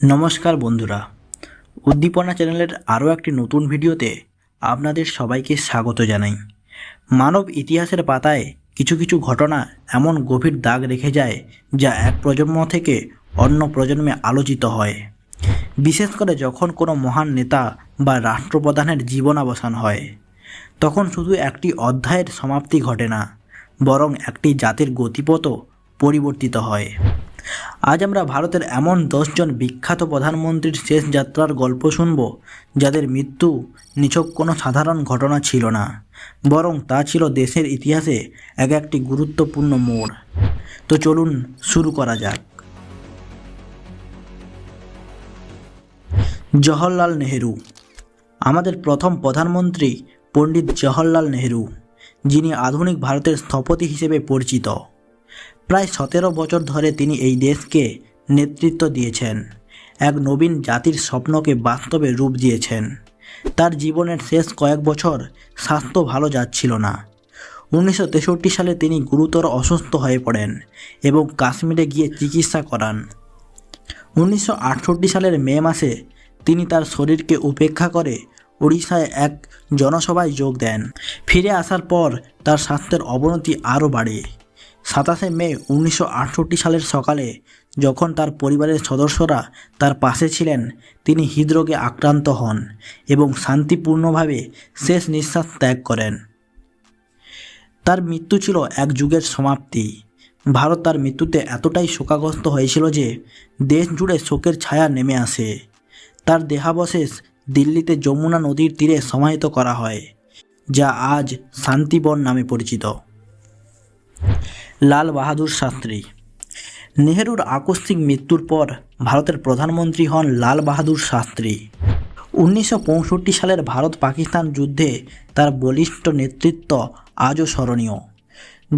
নমস্কার বন্ধুরা। উদ্দীপনা চ্যানেলের আরও একটি নতুন ভিডিওতে আপনাদের সবাইকে স্বাগত জানাই। মানব ইতিহাসের পাতায় কিছু কিছু ঘটনা এমন গভীর দাগ রেখে যায় যা এক প্রজন্ম থেকে অন্য প্রজন্মে আলোচিত হয়। বিশেষ করে যখন কোনো মহান নেতা বা রাষ্ট্রপ্রধানের জীবনাবসান হয়, তখন শুধু একটি অধ্যায়ের সমাপ্তি ঘটে না, বরং একটি জাতির গতিপথও পরিবর্তিত হয়। আজ আমরা ভারতের এমন দশজন বিখ্যাত প্রধানমন্ত্রীর শেষ যাত্রার গল্প শুনব, যাদের মৃত্যু নিছক কোনো সাধারণ ঘটনা ছিল না, বরং তা ছিল দেশের ইতিহাসে এক একটি গুরুত্বপূর্ণ মোড়। তো চলুন শুরু করা যাক। জওহরলাল নেহেরু। আমাদের প্রথম প্রধানমন্ত্রী পণ্ডিত জওহরলাল নেহেরু, যিনি আধুনিক ভারতের স্থপতি হিসেবে পরিচিত। প্রায় সতেরো বছর ধরে তিনি এই দেশকে নেতৃত্ব দিয়েছেন। এক নবীন জাতির স্বপ্নকে বাস্তবে রূপ দিয়েছেন। তার জীবনের শেষ কয়েক বছর স্বাস্থ্য ভালো যাচ্ছিল না। উনিশশো তেষট্টি সালে তিনি গুরুতর অসুস্থ হয়ে পড়েন এবং কাশ্মীরে গিয়ে চিকিৎসা করান। উনিশশো আটষট্টি সালের মে মাসে তিনি তার শরীরকে উপেক্ষা করে উড়িষ্যায় এক জনসভায় যোগ দেন। ফিরে আসার পর তার স্বাস্থ্যের অবনতি আরও বাড়ে। সাতাশে মে উনিশশো আটষট্টি সালের সকালে যখন তার পরিবারের সদস্যরা তার পাশে ছিলেন, তিনি হৃদরোগে আক্রান্ত হন এবং শান্তিপূর্ণভাবে শেষ নিঃশ্বাস ত্যাগ করেন। তার মৃত্যু ছিল এক যুগের সমাপ্তি। ভারত তার মৃত্যুতে এতটাই শোকাগ্রস্ত হয়েছিল যে দেশ জুড়ে শোকের ছায়া নেমে আসে। তার দেহাবশেষ দিল্লিতে যমুনা নদীর তীরে সমাহিত করা হয়, যা আজ শান্তিবন নামে পরিচিত। লাল বাহাদুর শাস্ত্রী। নেহেরুর আকস্মিক মৃত্যুর পর ভারতের প্রধানমন্ত্রী হন লাল বাহাদুর শাস্ত্রী। উনিশশো পঁয়ষট্টি সালের ভারত পাকিস্তান যুদ্ধে তার বলিষ্ঠ নেতৃত্ব আজও স্মরণীয়।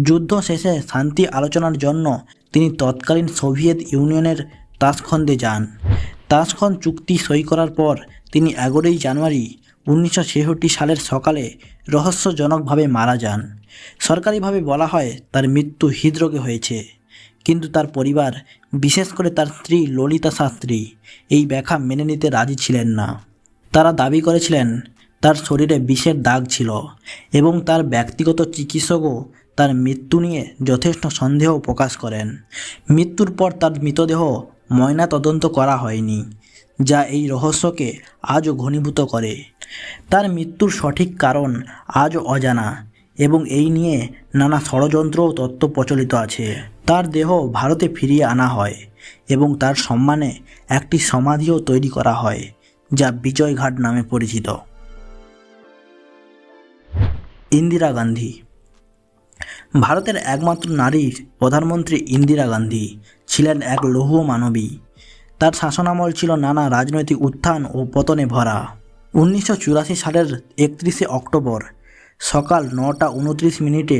যুদ্ধ শেষে শান্তি আলোচনার জন্য তিনি তৎকালীন সোভিয়েত ইউনিয়নের তাসখন্দে যান। তাসখন্দ চুক্তি সই করার পর তিনি এগারোই জানুয়ারি উনিশশো ছেষট্টি সালের সকালে রহস্যজনকভাবে মারা যান। সরকারিভাবে বলা হয় তার মৃত্যু হৃদরোগে হয়েছে। কিন্তু তার পরিবার, বিশেষ করে তার স্ত্রী ললিতা শাস্ত্রী, এই ব্যাখ্যা মেনে নিতে রাজি ছিলেন না। তারা দাবি করেছিলেন, তার শরীরে বিষের দাগ ছিল এবং তার ব্যক্তিগত চিকিৎসকও তার মৃত্যু নিয়ে যথেষ্ট সন্দেহ প্রকাশ করেন। মৃত্যুর পর তার মৃতদেহ ময়না তদন্ত করা হয়নি। যা এই রহস্যকে আজও ঘনীভূত করে। তার মৃত্যুর সঠিক কারণ আজও অজানা এবং এই নিয়ে নানা ষড়যন্ত্র ও তত্ত্ব প্রচলিত আছে। তার দেহ ভারতে ফিরিয়ে আনা হয় এবং তার সম্মানে একটি সমাধিও তৈরি করা হয়, যা বিজয়ঘাট নামে পরিচিত। ইন্দিরা গান্ধী ভারতের একমাত্র নারী প্রধানমন্ত্রী ইন্দিরা গান্ধী ছিলেন এক লৌহ মানবী। তার শাসনামল ছিল নানা রাজনৈতিক উত্থান ও পতনে ভরা। উনিশশো চুরাশি সালের একত্রিশে অক্টোবর সকাল নটা উনত্রিশ মিনিটে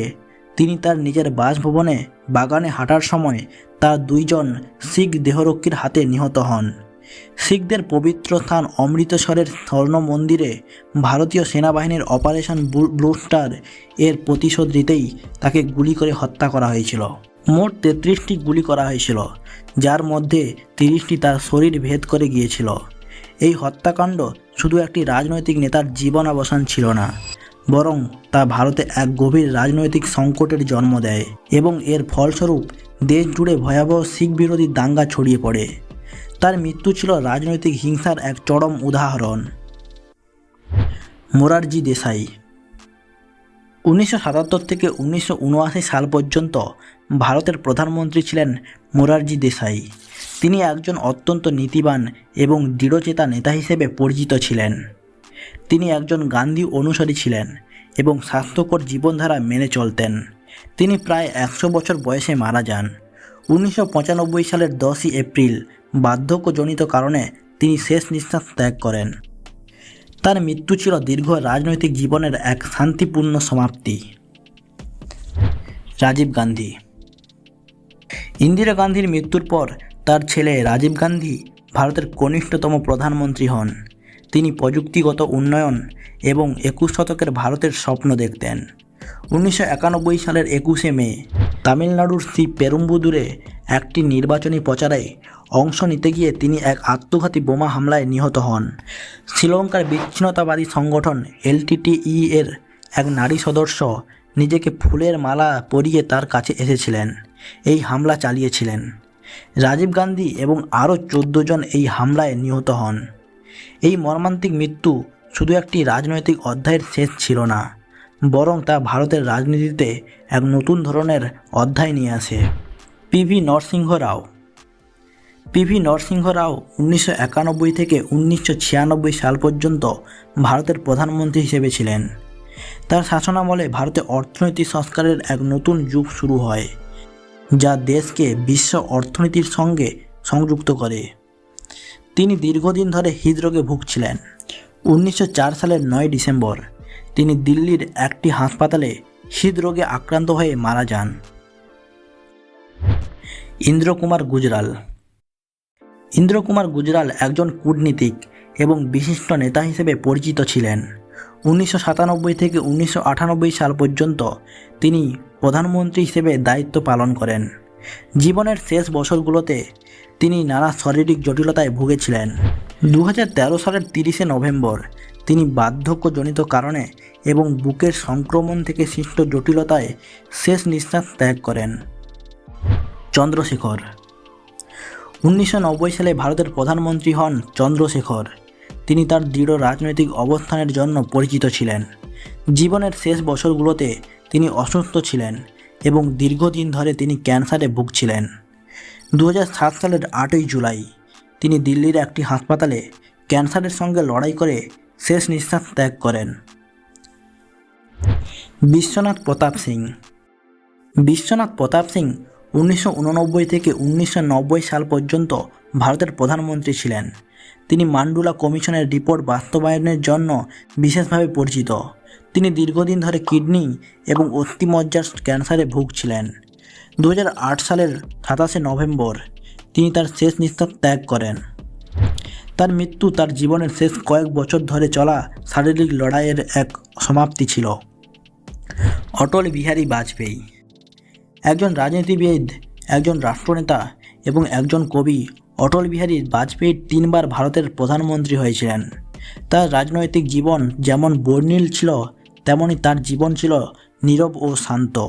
তিনি তার নিজের বাসভবনে বাগানে হাঁটার সময় তার দুইজন শিখ দেহরক্ষীর হাতে নিহত হন। শিখদের পবিত্র স্থান অমৃতসরের স্বর্ণ মন্দিরে ভারতীয় সেনাবাহিনীর অপারেশন ব্লু স্টার এর প্রতিশোধ দিতেই তাকে গুলি করে হত্যা করা হয়েছিল। মোট তেত্রিশটি গুলি করা হয়েছিল, যার মধ্যে তিরিশটি তার শরীর ভেদ করে গিয়েছিল। এই হত্যাকাণ্ড শুধু একটি রাজনৈতিক নেতার জীবনাবসান ছিল না, বরং তা ভারতে এক গভীর রাজনৈতিক সংকটের জন্ম দেয় এবং এর ফলস্বরূপ দেশ জুড়ে ভয়াবহ শিখ বিরোধী দাঙ্গা ছড়িয়ে পড়ে। তার মৃত্যু ছিল রাজনৈতিক হিংসার এক চরম উদাহরণ। মোরারজি দেশাই উনিশশো সাতাত্তর থেকে উনিশশো উনআশি সাল পর্যন্ত ভারতের প্রধানমন্ত্রী ছিলেন মোরারজি দেশাই। তিনি একজন অত্যন্ত নীতিবান এবং দৃঢ়চেতা নেতা হিসেবে পরিচিত ছিলেন। তিনি একজন গান্ধী অনুসারী ছিলেন এবং স্বাস্থ্যকর জীবনধারা মেনে চলতেন। তিনি প্রায় একশো বছর বয়সে মারা যান। উনিশশো পঁচানব্বই সালের দশই এপ্রিল বার্ধক্যজনিত কারণে তিনি শেষ নিঃশ্বাস ত্যাগ করেন। তার মৃত্যু ছিল দীর্ঘ রাজনৈতিক জীবনের এক শান্তিপূর্ণ সমাপ্তি। রাজীব গান্ধী। ইন্দিরা গান্ধীর মৃত্যুর পর তার ছেলে রাজীব গান্ধী ভারতের কনিষ্ঠতম প্রধানমন্ত্রী হন। তিনি প্রযুক্তিগত উন্নয়ন এবং একুশ শতকের ভারতের স্বপ্ন দেখতেন। উনিশশো একানব্বই সালের একুশে মে তামিলনাড়ুর শ্রী পেরুম্বুদুরে একটি নির্বাচনী প্রচারে অংশ নিতে গিয়ে তিনি এক আত্মঘাতী বোমা হামলায় নিহত হন। শ্রীলঙ্কার বিচ্ছিন্নতাবাদী সংগঠন এলটিটিই এর এক নারী সদস্য নিজেকে ফুলের মালা পরিয়ে তার কাছে এসেছিলেন। এই হামলা চালিয়েছিলেন। রাজীব গান্ধী এবং আরও চোদ্দ জন এই হামলায় নিহত হন। এই মর্মান্তিক মৃত্যু শুধু একটি রাজনৈতিক অধ্যায়ের শেষ ছিল না বরং তা ভারতের রাজনীতিতে এক নতুন ধরনের অধ্যায় নিয়ে আসে। পিভি নরসিংহ রাও পিভি নরসিংহ রাও উনিশশো একানব্বই থেকে উনিশশো ছিয়ানব্বই সাল পর্যন্ত ভারতের প্রধানমন্ত্রী হিসেবে ছিলেন। তার শাসনামলে ভারতে অর্থনৈতিক সংস্কারের এক নতুন যুগ শুরু হয়, যা দেশকে বিশ্ব অর্থনীতির সঙ্গে সংযুক্ত করে। তিনি দীর্ঘদিন ধরে হৃদরোগে ভুগছিলেন। উনিশশো চার সালের নয় ডিসেম্বর তিনি দিল্লির একটি হাসপাতালে হৃদরোগে আক্রান্ত হয়ে মারা যান। ইন্দ্রকুমার গুজরাল। ইন্দ্রকুমার গুজরাল একজন কূটনীতিক এবং বিশিষ্ট নেতা হিসেবে পরিচিত ছিলেন। উনিশশো সাতানব্বই থেকে উনিশশো আটানব্বই সাল পর্যন্ত তিনি প্রধানমন্ত্রী হিসেবে দায়িত্ব পালন করেন। জীবনের শেষ বছরগুলোতে তিনি নানা শারীরিক জটিলতায় ভুগেছিলেন। দু হাজার তেরো সালের তিরিশে নভেম্বর তিনি বার্ধক্যজনিত কারণে এবং বুকের সংক্রমণ থেকে সৃষ্ট জটিলতায় শেষ নিঃশ্বাস ত্যাগ করেন। চন্দ্রশেখর। উনিশশো নব্বই সালে ভারতের প্রধানমন্ত্রী হন চন্দ্রশেখর। তিনি তার দৃঢ় রাজনৈতিক অবস্থানের জন্য পরিচিত ছিলেন। জীবনের শেষ বছরগুলোতে তিনি অসুস্থ ছিলেন এবং দীর্ঘদিন ধরে তিনি ক্যান্সারে ভুগছিলেন। দু হাজার সাত সালের আটই জুলাই তিনি দিল্লির একটি হাসপাতালে ক্যান্সারের সঙ্গে লড়াই করে শেষ নিঃশ্বাস ত্যাগ করেন। বিশ্বনাথ প্রতাপ সিং। বিশ্বনাথ প্রতাপ সিং উনিশশো উননব্বই থেকে উনিশশো নব্বই সাল পর্যন্ত ভারতের প্রধানমন্ত্রী ছিলেন। তিনি মান্ডুলা কমিশনের রিপোর্ট বাস্তবায়নের জন্য বিশেষভাবে পরিচিত। তিনি দীর্ঘদিন ধরে কিডনি এবং অস্থিমজ্জার ক্যান্সারে ভুগছিলেন। দু হাজার আট সালের সাতাশে নভেম্বর তিনি তার শেষ নিঃশ্বাস ত্যাগ করেন। তার মৃত্যু তার জীবনের শেষ কয়েক বছর ধরে চলা শারীরিক লড়াইয়ের এক সমাপ্তি ছিল। অটল বিহারী বাজপেয়ী। একজন রাজনীতিবিদ, একজন রাষ্ট্রনেতা এবং একজন কবি অটল বিহারী বাজপেয়ী তিনবার ভারতের প্রধানমন্ত্রী হয়েছিলেন। তার রাজনৈতিক জীবন যেমন বর্ণিল ছিল তেমনই তার জীবন ছিল নীরব ও শান্ত।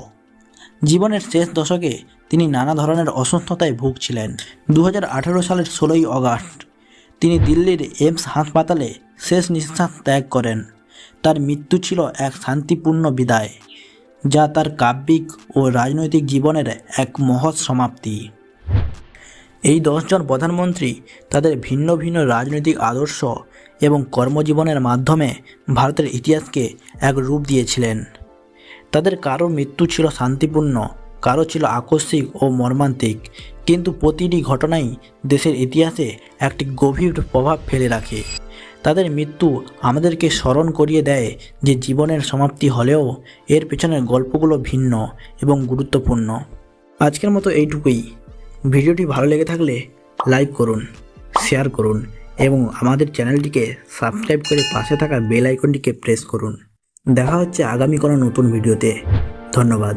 জীবনের শেষ দশকে তিনি নানা ধরনের অসুস্থতায় ভুগছিলেন। দু হাজার আঠেরো সালের ষোলোই আগস্ট তিনি দিল্লির এমস হাসপাতালে শেষ নিঃশ্বাস ত্যাগ করেন। তার মৃত্যু ছিল এক শান্তিপূর্ণ বিদায়, যা তার কাব্যিক ও রাজনৈতিক জীবনের এক মহৎ সমাপ্তি। এই দশজন প্রধানমন্ত্রী তাদের ভিন্ন ভিন্ন রাজনৈতিক আদর্শ এবং কর্মজীবনের মাধ্যমে ভারতের ইতিহাসকে এক রূপ দিয়েছিলেন। তাদের কারও মৃত্যু ছিল শান্তিপূর্ণ কারও ছিল আকস্মিক ও মর্মান্তিক, কিন্তু প্রতিটি ঘটনাই দেশের ইতিহাসে একটি গভীর প্রভাব ফেলে রাখে। তাদের মৃত্যু আমাদেরকে স্মরণ করিয়ে দেয় যে জীবনের সমাপ্তি হলেও এর পেছনের গল্পগুলো ভিন্ন এবং গুরুত্বপূর্ণ। আজকের মতো এইটুকুই। ভিডিওটি ভালো লেগে থাকলে লাইক করুন, শেয়ার করুন এবং আমাদের চ্যানেলটিকে সাবস্ক্রাইব করে পাশে থাকা বেল আইকনটিকে প্রেস করুন। দেখা হচ্ছে আগামী কোনো নতুন ভিডিওতে। ধন্যবাদ।